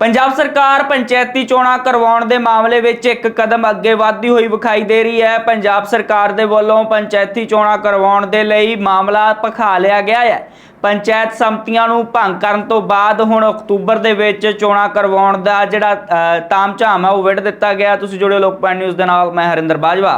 ਪੰਜਾਬ ਸਰਕਾਰ ਪੰਚਾਇਤੀ ਚੋਣਾਂ ਕਰਵਾਉਣ ਦੇ ਮਾਮਲੇ ਵਿੱਚ ਇੱਕ ਕਦਮ ਅੱਗੇ ਵਧਦੀ ਹੋਈ ਵਿਖਾਈ ਦੇ ਰਹੀ ਹੈ। ਪੰਜਾਬ ਸਰਕਾਰ ਦੇ ਵੱਲੋਂ ਪੰਚਾਇਤੀ ਚੋਣਾਂ ਕਰਵਾਉਣ ਦੇ ਲਈ ਮਾਮਲਾ ਭਖਾ ਲਿਆ ਗਿਆ ਹੈ। ਪੰਚਾਇਤ ਸੰਮਤੀਆਂ ਨੂੰ ਭੰਗ ਕਰਨ ਤੋਂ ਬਾਅਦ ਹੁਣ ਅਕਤੂਬਰ ਦੇ ਵਿੱਚ ਚੋਣਾਂ ਕਰਵਾਉਣ ਦਾ ਜਿਹੜਾ ਅ, ਤਾਮਝਾਮ ਹੈ ਉਹ ਵਿੱਢ ਦਿੱਤਾ ਗਿਆ। ਤੁਸੀਂ ਜੁੜੇ ਲੋਕ ਨਿਊਜ਼ ਦੇ ਨਾਲ ਮੈਂ ਹਰਿੰਦਰ ਬਾਜਵਾ।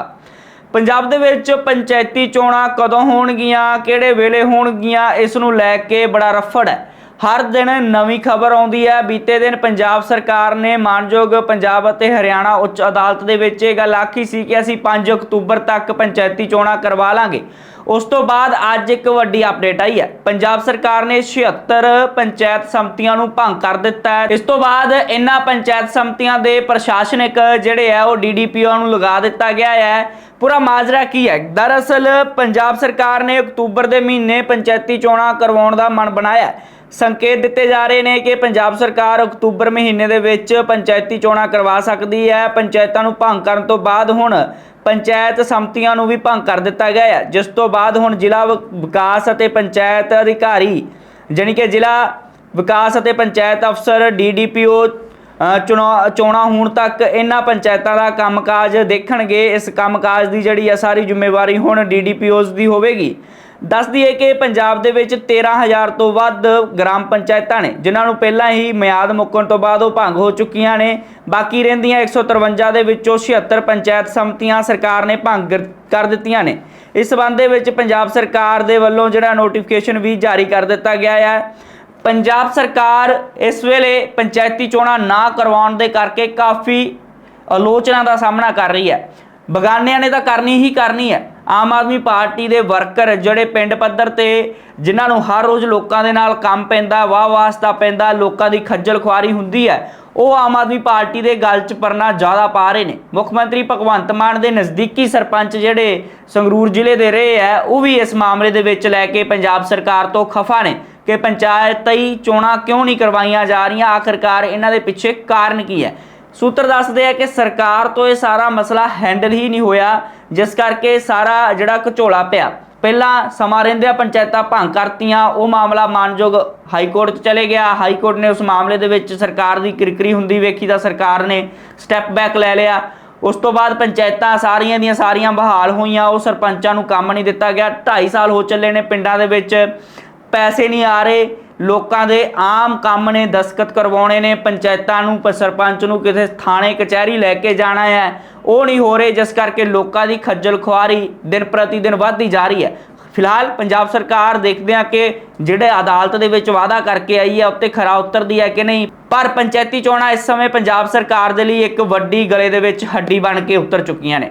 ਪੰਜਾਬ ਦੇ ਵਿੱਚ ਪੰਚਾਇਤੀ ਚੋਣਾਂ ਕਦੋਂ ਹੋਣਗੀਆਂ ਕਿਹੜੇ ਵੇਲੇ ਹੋਣਗੀਆਂ ਇਸ ਨੂੰ ਲੈ ਕੇ ਬੜਾ ਰਫੜ ਹੈ। ਹਰ ਦਿਨ ਨਵੀਂ ਖਬਰ ਆਉਂਦੀ ਹੈ। ਬੀਤੇ ਦਿਨ ਪੰਜਾਬ ਸਰਕਾਰ ਨੇ ਮਾਨਯੋਗ ਪੰਜਾਬ ਅਤੇ ਹਰਿਆਣਾ ਉੱਚ ਅਦਾਲਤ ਦੇ ਵਿੱਚ ਇਹ ਗੱਲ ਆਖੀ ਸੀ ਕਿ ਅਸੀਂ 5 ਅਕਤੂਬਰ ਤੱਕ ਪੰਚਾਇਤੀ ਚੋਣਾਂ ਕਰਵਾ ਲਾਂਗੇ। ਉਸ ਤੋਂ ਬਾਅਦ ਅੱਜ ਇੱਕ ਵੱਡੀ ਅਪਡੇਟ ਆਈ ਹੈ। ਪੰਜਾਬ ਸਰਕਾਰ ਨੇ 76 ਪੰਚਾਇਤ ਸੰਮਤੀਆਂ ਨੂੰ ਭੰਗ ਕਰ ਦਿੱਤਾ ਹੈ। ਇਸ ਤੋਂ ਬਾਅਦ ਇਹਨਾਂ ਪੰਚਾਇਤ ਸੰਮਤੀਆਂ ਦੇ ਪ੍ਰਸ਼ਾਸਨਿਕ ਜਿਹੜੇ ਹੈ, ਉਹ ਡੀਡੀਪੀਓ ਨੂੰ ਲਗਾ ਦਿੱਤਾ ਗਿਆ ਹੈ। ਪੂਰਾ ਮਾਜਰਾ ਕੀ ਹੈ? ਦਰਅਸਲ ਪੰਜਾਬ ਸਰਕਾਰ ਨੇ ਅਕਤੂਬਰ ਦੇ ਮਹੀਨੇ ਪੰਚਾਇਤੀ ਚੋਣਾਂ ਕਰਵਾਉਣ ਦਾ ਮਨ ਬਣਾਇਆ ਹੈ। ਸੰਕੇਤ ਦਿੱਤੇ ਜਾ ਰਹੇ ਨੇ ਕਿ ਪੰਜਾਬ ਸਰਕਾਰ ਅਕਤੂਬਰ ਮਹੀਨੇ ਦੇ ਵਿੱਚ ਪੰਚਾਇਤੀ ਚੋਣਾਂ ਕਰਵਾ ਸਕਦੀ ਹੈ। ਪੰਚਾਇਤਾਂ ਨੂੰ ਭੰਗ ਕਰਨ ਤੋਂ ਬਾਅਦ ਹੁਣ ਪੰਚਾਇਤ ਸੰਮਤੀਆਂ ਨੂੰ ਵੀ ਭੰਗ ਕਰ ਦਿੱਤਾ ਗਿਆ ਹੈ। ਜਿਸ ਤੋਂ ਬਾਅਦ ਹੁਣ ਜ਼ਿਲ੍ਹਾ ਵਿਕਾਸ ਅਤੇ ਪੰਚਾਇਤ ਅਧਿਕਾਰੀ ਜਾਣੀ ਕਿ ਜ਼ਿਲ੍ਹਾ ਵਿਕਾਸ ਅਤੇ ਪੰਚਾਇਤ ਅਫਸਰ ਡੀਡੀਪੀਓ ਚੁਣਾ, ਚੋਣਾਂ ਹੋਣ ਤੱਕ ਇਹਨਾਂ ਪੰਚਾਇਤਾਂ ਦਾ ਕੰਮਕਾਜ ਦੇਖਣਗੇ। ਇਸ ਕੰਮਕਾਜ ਦੀ ਜਿਹੜੀ ਆ ਸਾਰੀ ਜ਼ਿੰਮੇਵਾਰੀ ਹੁਣ ਡੀਡੀਪੀਓਜ਼ ਦੀ ਹੋਵੇਗੀ। ਦੱਸ ਦਈਏ ਕਿ ਪੰਜਾਬ ਦੇ ਵਿੱਚ 13000 ਤੋਂ ਵੱਧ ਗ੍ਰਾਮ ਪੰਚਾਇਤਾਂ ਨੇ, ਜਿਨ੍ਹਾਂ ਨੂੰ ਪਹਿਲਾਂ ਹੀ ਮਿਆਦ ਮੁੱਕਣ ਤੋਂ ਬਾਅਦ ਉਹ ਭੰਗ ਹੋ ਚੁੱਕੀਆਂ ਨੇ। ਬਾਕੀ ਰਹਿੰਦੀਆਂ 153 ਦੇ ਵਿੱਚੋਂ 76 ਪੰਚਾਇਤ ਸੰਮਤੀਆਂ ਸਰਕਾਰ ਨੇ ਭੰਗ ਕਰ ਦਿੱਤੀਆਂ ਨੇ। ਇਸ ਸਬੰਧ ਦੇ ਵਿੱਚ ਪੰਜਾਬ ਸਰਕਾਰ ਦੇ ਵੱਲੋਂ ਜਿਹੜਾ ਨੋਟੀਫਿਕੇਸ਼ਨ ਵੀ ਜਾਰੀ ਕਰ ਦਿੱਤਾ ਗਿਆ ਹੈ ਪੰਜਾਬ ਸਰਕਾਰ ਇਸ ਵੇਲੇ ਪੰਚਾਇਤੀ ਚੋਣਾਂ ਨਾ ਕਰਵਾਉਣ ਦੇ ਕਰਕੇ ਕਾਫੀ ਆਲੋਚਨਾ ਦਾ ਸਾਹਮਣਾ ਕਰ ਰਹੀ ਹੈ। ਬਗਾਨਿਆਂ ਨੇ ਤਾਂ ਕਰਨੀ ਹੀ ਕਰਨੀ ਹੈ। ਆਮ ਆਦਮੀ ਪਾਰਟੀ ਦੇ ਵਰਕਰ ਜਿਹੜੇ ਪਿੰਡ ਪੱਧਰ ਤੇ ਜਿਨ੍ਹਾਂ ਨੂੰ ਹਰ ਰੋਜ਼ ਲੋਕਾਂ ਦੇ ਨਾਲ ਕੰਮ ਪੈਂਦਾ, ਵਾਹ ਵਾਸਤਾ ਪੈਂਦਾ, ਲੋਕਾਂ ਦੀ ਖੱਜਲ ਖੁਆਰੀ ਹੁੰਦੀ ਹੈ, ਉਹ ਆਮ ਆਦਮੀ ਪਾਰਟੀ ਦੇ ਗੱਲ 'ਚ ਪਰਨਾ ਜ਼ਿਆਦਾ ਪਾ ਰਹੇ ਨੇ। ਮੁੱਖ ਮੰਤਰੀ ਭਗਵੰਤ ਮਾਨ ਦੇ ਨਜ਼ਦੀਕੀ ਸਰਪੰਚ ਜਿਹੜੇ ਸੰਗਰੂਰ ਜ਼ਿਲ੍ਹੇ ਦੇ ਰਹੇ ਹੈ, ਉਹ ਵੀ ਇਸ ਮਾਮਲੇ ਦੇ ਵਿੱਚ ਲੈ ਕੇ ਪੰਜਾਬ ਸਰਕਾਰ ਤੋਂ ਖਫਾ ਨੇ ਕਿ ਪੰਚਾਇਤੀ ਚੋਣਾਂ ਕਿਉਂ ਨਹੀਂ ਕਰਵਾਈਆਂ ਜਾ ਰਹੀਆਂ? ਆਖਰਕਾਰ ਇਹਨਾਂ ਦੇ ਪਿੱਛੇ ਕਾਰਨ ਕੀ ਹੈ? ਸੂਤਰ ਦੱਸਦੇ ਆ ਕਿ ਸਰਕਾਰ ਤੋਂ ਇਹ ਸਾਰਾ ਮਸਲਾ ਹੈਂਡਲ ਹੀ ਨਹੀਂ ਹੋਇਆ, ਜਿਸ ਕਰਕੇ ਸਾਰਾ ਜਿਹੜਾ ਘਚੋਲਾ ਪਿਆ। ਪਹਿਲਾਂ ਸਮਾਂ ਰਹਿੰਦਿਆਂ ਪੰਚਾਇਤਾਂ ਭੰਗ ਕਰਤੀਆਂ, ਉਹ ਮਾਮਲਾ ਮਾਨਯੋਗ ਹਾਈ ਕੋਰਟ 'ਚ ਚਲੇ ਗਿਆ। ਹਾਈ ਕੋਰਟ ਨੇ ਉਸ ਮਾਮਲੇ ਦੇ ਵਿੱਚ ਸਰਕਾਰ ਦੀ ਕਿਰਕਰੀ ਹੁੰਦੀ ਵੇਖੀ ਤਾਂ ਸਰਕਾਰ ਨੇ ਸਟੈਪ ਬੈਕ ਲੈ ਲਿਆ। ਉਸ ਤੋਂ ਬਾਅਦ ਪੰਚਾਇਤਾਂ ਸਾਰੀਆਂ ਦੀਆਂ ਸਾਰੀਆਂ ਬਹਾਲ ਹੋਈਆਂ, ਉਹ ਸਰਪੰਚਾਂ ਨੂੰ ਕੰਮ ਨਹੀਂ ਦਿੱਤਾ ਗਿਆ। 2.5 ਸਾਲ ਹੋ ਚੱਲੇ ਨੇ ਪਿੰਡਾਂ ਦੇ ਵਿੱਚ, ਪੈਸੇ ਨਹੀਂ ਆ ਰਹੇ। ਲੋਕਾਂ ਦੇ ਆਮ ਕੰਮ ਨੇ ਦਸਖਤ ਕਰਵਾਉਣੇ ਨੇ, ਪੰਚਾਇਤਾਂ ਨੂੰ ਸਰਪੰਚ ਨੂੰ, ਕਿਸੇ ਥਾਣੇ, ਕਚਹਿਰੀ ਲੈ ਕੇ ਜਾਣਾ ਹੈ। ਉਹ ਨਹੀਂ ਹੋ ਰਹੇ, ਜਿਸ ਕਰਕੇ ਲੋਕਾਂ ਦੀ ਖੱਜਲ ਖੁਆਰੀ ਦਿਨ ਪ੍ਰਤੀ ਦਿਨ ਵੱਧਦੀ ਜਾ ਰਹੀ ਹੈ। ਫਿਲਹਾਲ ਪੰਜਾਬ ਸਰਕਾਰ ਦੇਖਦੇ ਆ ਕਿ ਜਿਹੜੇ ਅਦਾਲਤ ਦੇ ਵਿੱਚ ਵਾਅਦਾ ਕਰਕੇ ਆਈ ਹੈ, ਉੱਤੇ ਖਰਾ ਉਤਰਦੀ ਹੈ ਕਿ ਨਹੀਂ। ਪਰ ਪੰਚਾਇਤੀ ਚੋਣਾਂ ਇਸ ਸਮੇਂ ਪੰਜਾਬ ਸਰਕਾਰ ਦੇ ਲਈ ਇੱਕ ਵੱਡੀ ਗਲੇ ਦੇ ਵਿੱਚ ਹੱਡੀ ਬਣ ਕੇ ਉਤਰ ਚੁੱਕੀਆਂ ਨੇ।